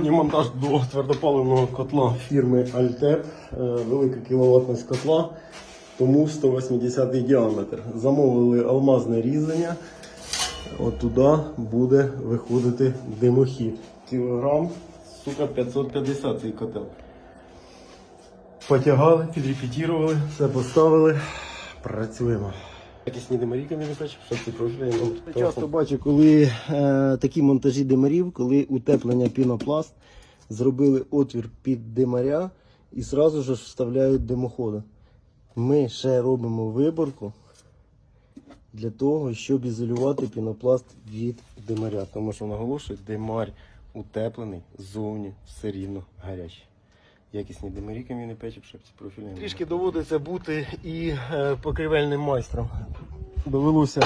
Сьогодні монтаж до твердопаливного котла фірми Altep. Е, Велика кіловатність котла, тому 180 діаметр. Замовили алмазне різання. От туди буде виходити димохід. Кілограм, сука, 550 цей котел. Потягали, підрепетірували, все поставили. Працюємо. Якісні вистачить, що це профілі. Часто бачу, коли е, такі монтажі димарів, коли утеплення пінопласт, зробили отвір під димаря і одразу ж вставляють димоходи. Ми ще робимо виборку для того, щоб ізолювати пінопласт від димаря. Тому що наголошую, димар утеплений, ззовні все рівно гарячий. Якісні димарі кам'яний печик, шепці профільний. Трішки доводиться бути і е, покривельним майстром. Довелося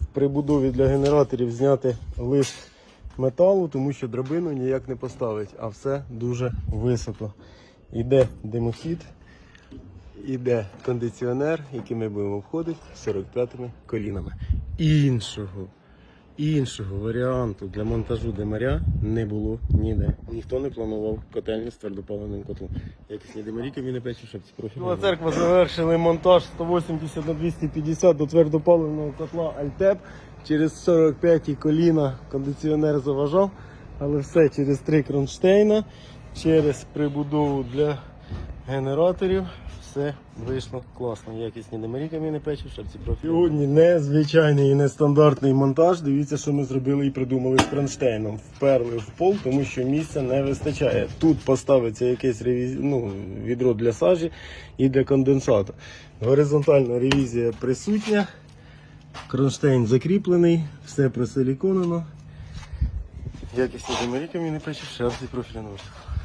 в прибудові для генераторів зняти лист металу, тому що драбину ніяк не поставить, а все дуже високо. Іде димохід, іде кондиціонер, який ми будемо входити 45-ми колінами. Іншого, іншого варіанту для монтажу димаря не було ніде. Ніхто не планував котельні з твердопаливним котлом. Якісні димарі каміни печі, щоб ці профілі. Біла церква завершили монтаж 180 на 250 до твердопаливного котла Альтеп. Через 45 коліна кондиціонер заважав, але все через три кронштейна, через прибудову для генераторів. Все вийшло класно. Якісні димарі каміни печі, щоб ці профілі. Сьогодні незвичайний і нестандартний монтаж. Дивіться, що ми зробили і придумали з кронштейном. Вперли в пол, тому що місця не вистачає. Тут поставиться якесь ревіз... ну, відро для сажі і для конденсату. Горизонтальна ревізія присутня. Кронштейн закріплений, все присиліконено. Якісні димарі каміни печі, шерсті профілі ножик.